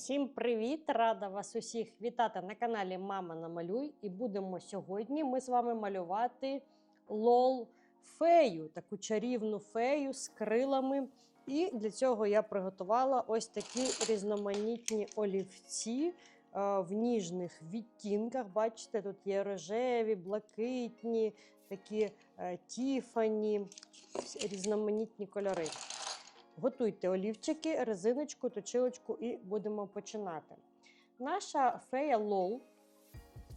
Всім привіт! Рада вас усіх вітати на каналі Мама Намалюй. І будемо сьогодні ми з вами малювати лол фею, таку чарівну фею з крилами. І для цього я приготувала ось такі різноманітні олівці е, в ніжних відтінках. Бачите, тут є рожеві, блакитні, такі е, тіфані, різноманітні кольори. Готуйте олівчики, резиночку, точилочку і будемо починати. Наша фея Лол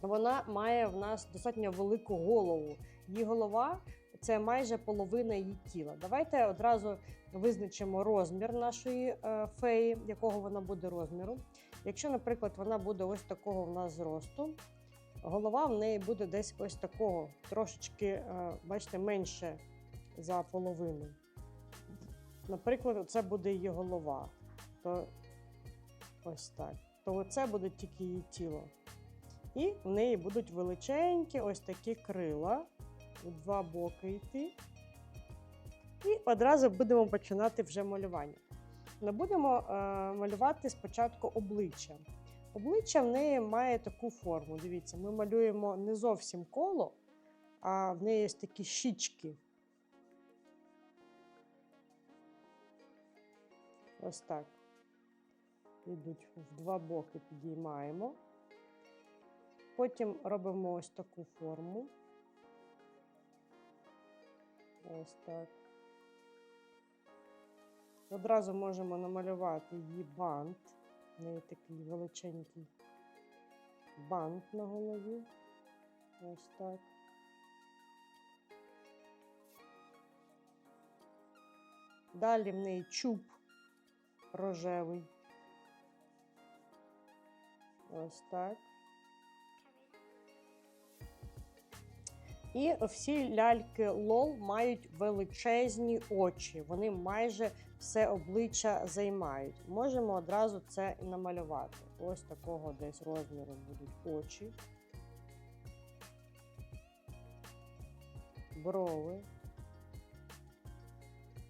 вона має в нас достатньо велику голову. Її голова це майже половина її тіла. Давайте одразу визначимо розмір нашої е, феї, якого вона буде розміру. Якщо, наприклад, вона буде ось такого в нас зросту, голова в неї буде десь ось такого, трошечки, е, бачите, менше за половину. Наприклад, це буде її голова, то ось так. То це буде тільки її тіло. І в неї будуть величенькі ось такі крила, у два боки йти. І одразу будемо починати вже малювання. Ми будемо е, малювати спочатку обличчя. Обличчя в неї має таку форму. Дивіться, ми малюємо не зовсім коло, а в неї є такі щічки. Ось так. Йдуть в два боки, підіймаємо. Потім робимо ось таку форму. Ось так. Одразу можемо намалювати її бант. В неї такий величенький бант на голові. Ось так. Далі в неї чуб рожевий. Ось так. І всі ляльки лол мають величезні очі. Вони майже все обличчя займають. Можемо одразу це і намалювати. Ось такого десь розміру будуть очі. Брови.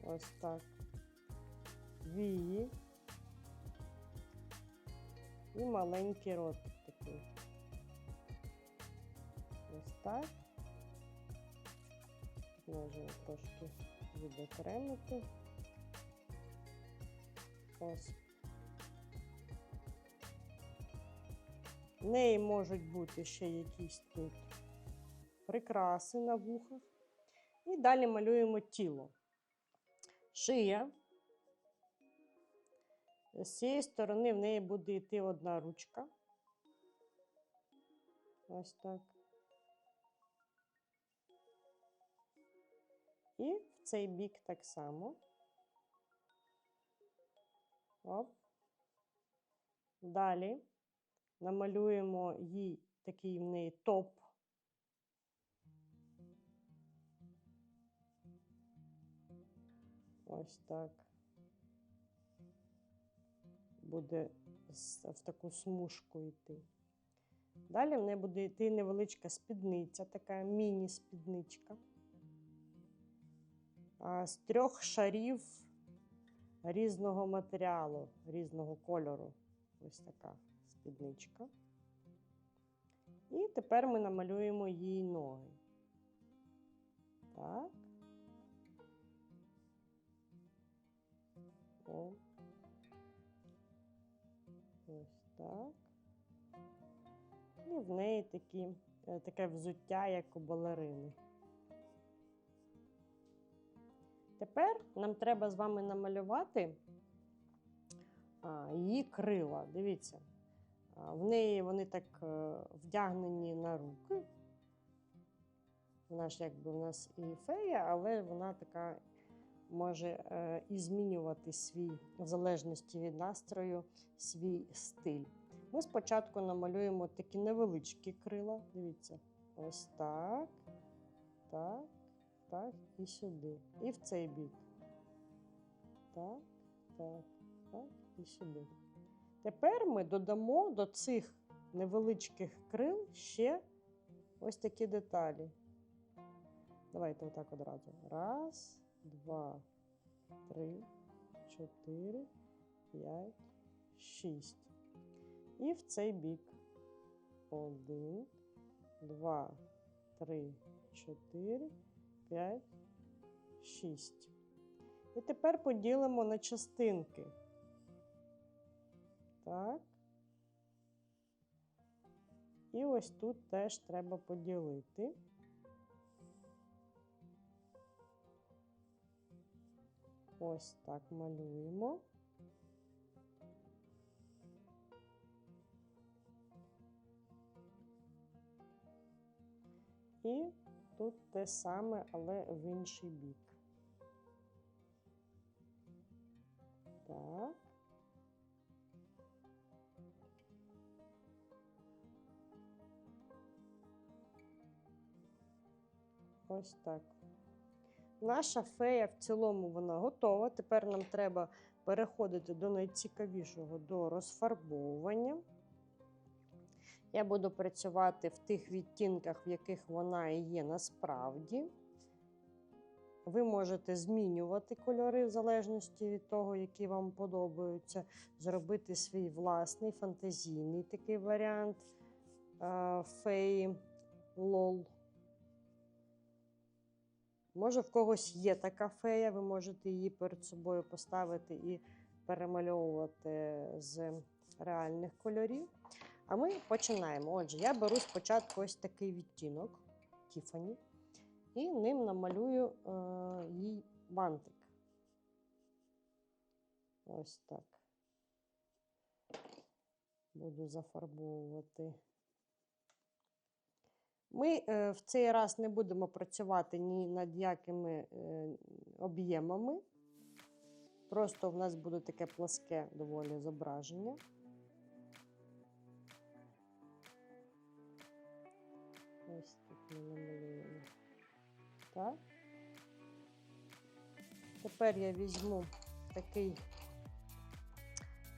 Ось так вії і маленький ротик такий. Ось так. Можемо трошки відокремити. Ось. В неї можуть бути ще якісь тут прикраси на вухах. І далі малюємо тіло. Шия. З цієї сторони в неї буде йти одна ручка. Ось так. І в цей бік так само. Оп. Далі намалюємо їй такий в неї топ. Ось так буде в таку смужку йти. Далі в неї буде йти невеличка спідниця, така міні-спідничка. З трьох шарів різного матеріалу, різного кольору. Ось така спідничка. І тепер ми намалюємо її ноги. Так. О. так. І в неї такі, е, таке взуття, як у балерини. Тепер нам треба з вами намалювати її крила. Дивіться, в неї вони так е, вдягнені на руки. Вона ж якби в нас і фея, але вона така може е, і змінювати свій, в залежності від настрою, свій стиль. Ми спочатку намалюємо такі невеличкі крила. Дивіться, ось так, так, так, і сюди. І в цей бік. Так, так, так, і сюди. Тепер ми додамо до цих невеличких крил ще ось такі деталі. Давайте отак одразу. Раз два, три, чотири, п'ять, шість. І в цей бік. Один, два, три, чотири, п'ять, шість. І тепер поділимо на частинки. Так. І ось тут теж треба поділити. Ось так малюємо. І тут те саме, але в інший бік. Так. Ось так. Наша фея в цілому вона готова. Тепер нам треба переходити до найцікавішого до розфарбовування. Я буду працювати в тих відтінках, в яких вона і є насправді. Ви можете змінювати кольори в залежності від того, які вам подобаються, зробити свій власний фантазійний такий варіант е, феї лол. Може, в когось є така фея, ви можете її перед собою поставити і перемальовувати з реальних кольорів. А ми починаємо. Отже, я беру спочатку ось такий відтінок Тіфані, і ним намалюю е, їй бантик. Ось так. Буду зафарбовувати. Ми е, в цей раз не будемо працювати ні над якими е, об'ємами. Просто в нас буде таке пласке доволі зображення. Ось тут ми намалюємо. Так. Тепер я візьму такий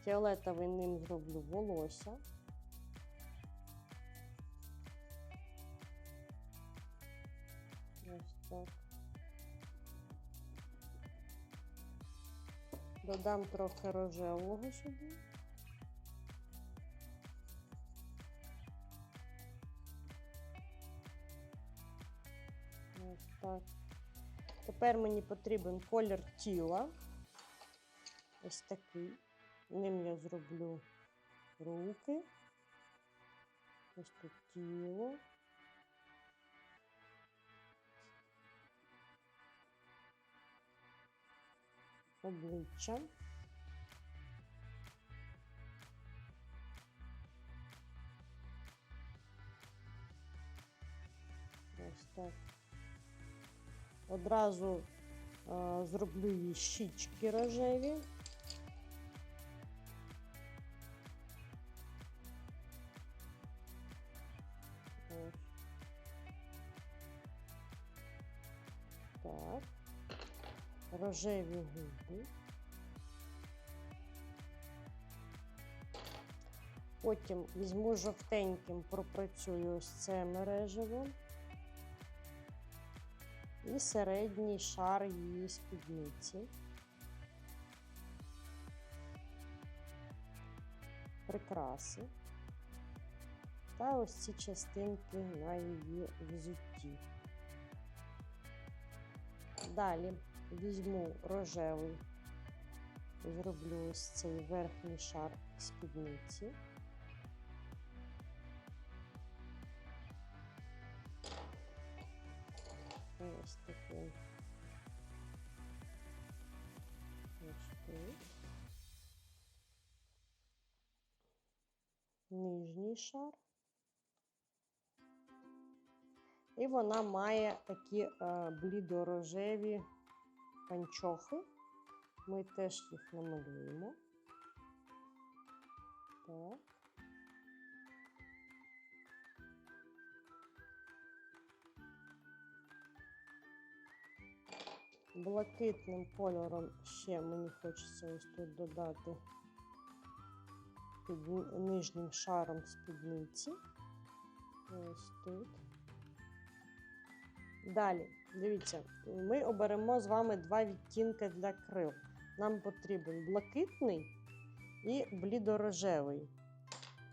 фіолетовий ним зроблю волосся. Додам трохи рожевого сюди. Ось так. Тепер мені потрібен колір тіла. Ось такий. Ним я зроблю руки. Ось тут тіло. Обличчя. Ось так. Одразу е, зроблю її щічки рожеві. Рожеві губи. Потім візьму жовтеньким, пропрацюю ось це мережево і середній шар її спідниці. Прикраси. Та ось ці частинки на її взутті. Далі візьму рожевий, зроблю ось цей верхній шар спідниці. Ось такий. Нижній шар. І вона має такі е, блідорожеві панчохи. Ми теж їх намалюємо. Так. Блакитним кольором ще мені хочеться ось тут додати під нижнім шаром спідниці. Ось тут. Далі, дивіться, ми оберемо з вами два відтінки для крил. Нам потрібен блакитний і блідорожевий.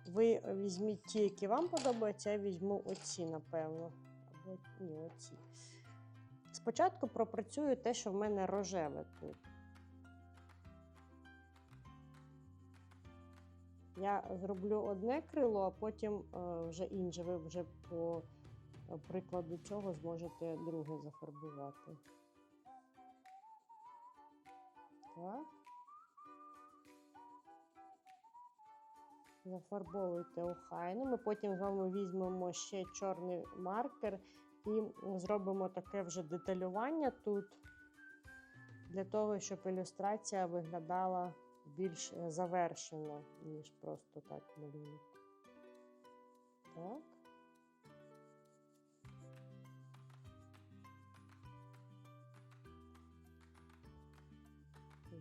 Ви візьміть ті, які вам подобаються, я візьму оці, напевно. Або ні, оці. Спочатку пропрацюю те, що в мене рожеве тут. Я зроблю одне крило, а потім е, вже інше. Ви вже по прикладу цього зможете друге зафарбувати. Так. Зафарбовуйте охайно. Ми потім з вами візьмемо ще чорний маркер і зробимо таке вже деталювання тут, для того, щоб ілюстрація виглядала більш завершено, ніж просто так малюю. Так.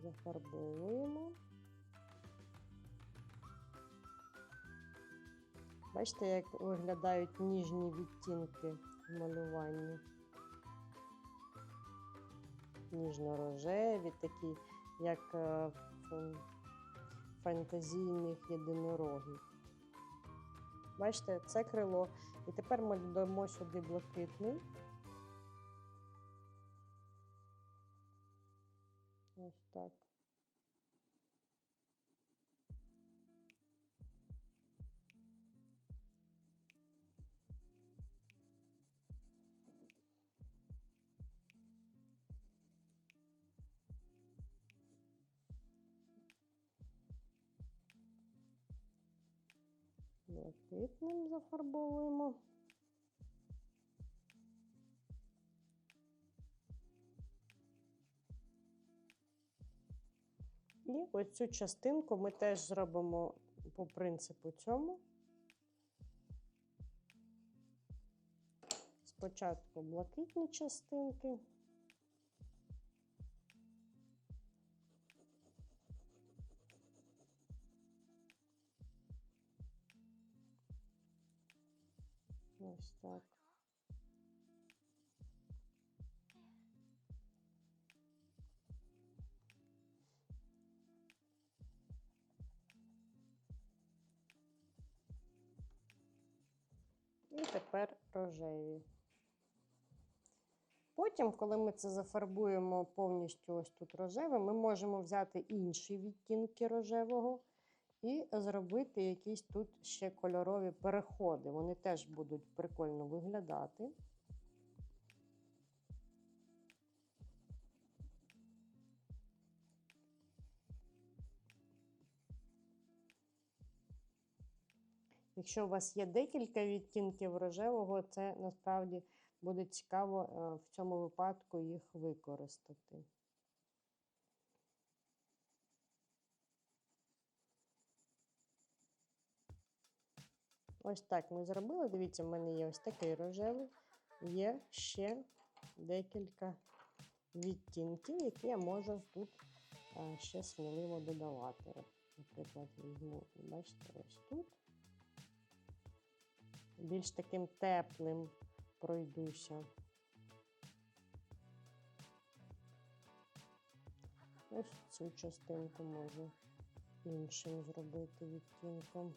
Зафарбовуємо. Бачите, як виглядають ніжні відтінки в малюванні. Ніжно-рожеві, такі, як е, фантазійних єдинорогів. Бачите, це крило. І тепер ми додамо сюди блакитний. Так. Блакитним зафарбовуємо. І ось цю частинку ми теж зробимо по принципу цьому. Спочатку блакитні частинки. Ось так. І тепер рожеві. Потім, коли ми це зафарбуємо повністю ось тут рожевим, ми можемо взяти інші відтінки рожевого і зробити якісь тут ще кольорові переходи. Вони теж будуть прикольно виглядати. Якщо у вас є декілька відтінків рожевого, це насправді буде цікаво е, в цьому випадку їх використати. Ось так ми зробили. Дивіться, в мене є ось такий рожевий, є ще декілька відтінків, які я можу тут е, ще сміливо додавати. Наприклад, візьму, бачите, ось тут. Більш таким теплим пройдуся. Ось цю частинку можу іншим зробити відтінком.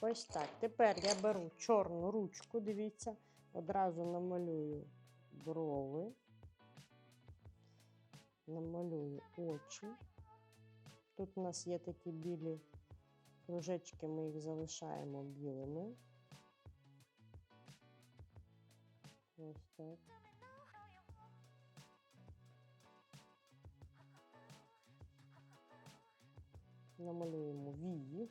Ось так. Тепер я беру чорну ручку, дивіться, одразу намалюю брови, намалюю очі. Тут у нас є такі білі кружечки, ми їх залишаємо білими. Ось так. Намалюємо вії.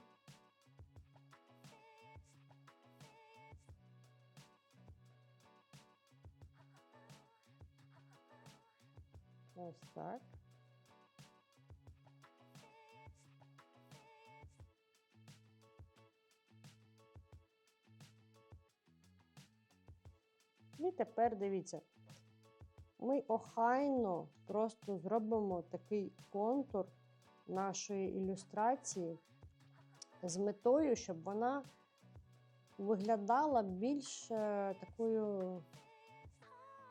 Ось так. І тепер дивіться, ми охайно просто зробимо такий контур нашої ілюстрації з метою, щоб вона виглядала більш е, такою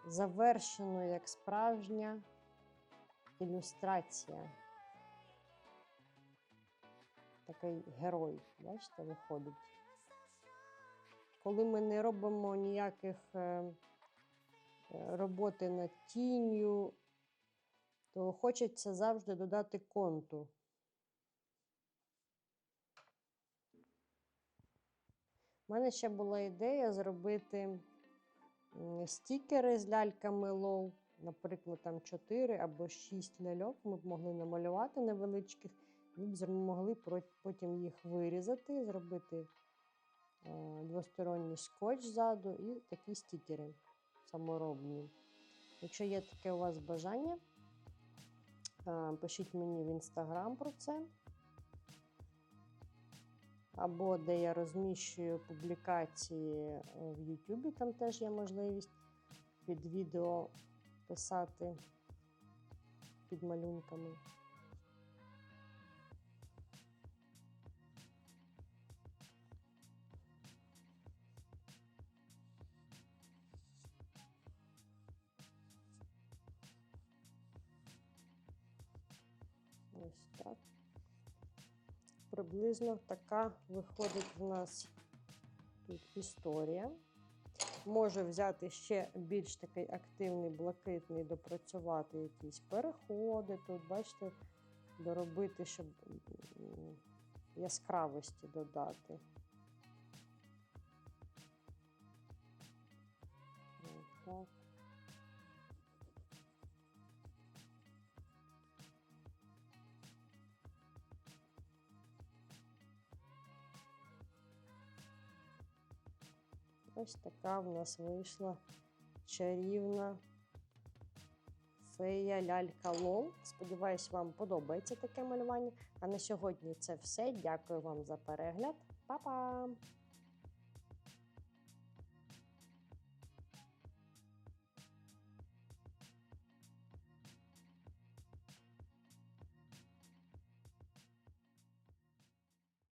завершеною, як справжня ілюстрація. такий герой, бачите, виходить. Коли ми не робимо ніяких е, е, роботи над тінню, то хочеться завжди додати контур. У мене ще була ідея зробити стікери з ляльками лол. Наприклад, там 4 або 6 ляльок ми б могли намалювати невеличких, ми б могли потім їх вирізати, зробити двосторонній скотч ззаду і такі стікери саморобні. Якщо є таке у вас бажання, е, пишіть мені в інстаграм про це. Або де я розміщую публікації е, в Ютубі, там теж є можливість під відео писати під малюнками. Ось так. Приблизно така виходить в нас тут історія. Можу взяти ще більш такий активний, блакитний, допрацювати якісь переходи. Тут, бачите, доробити, щоб яскравості додати. Так. Ось така в нас вийшла чарівна фея лялька Лол. Сподіваюсь, вам подобається таке малювання. А на сьогодні це все. Дякую вам за перегляд. Па-па!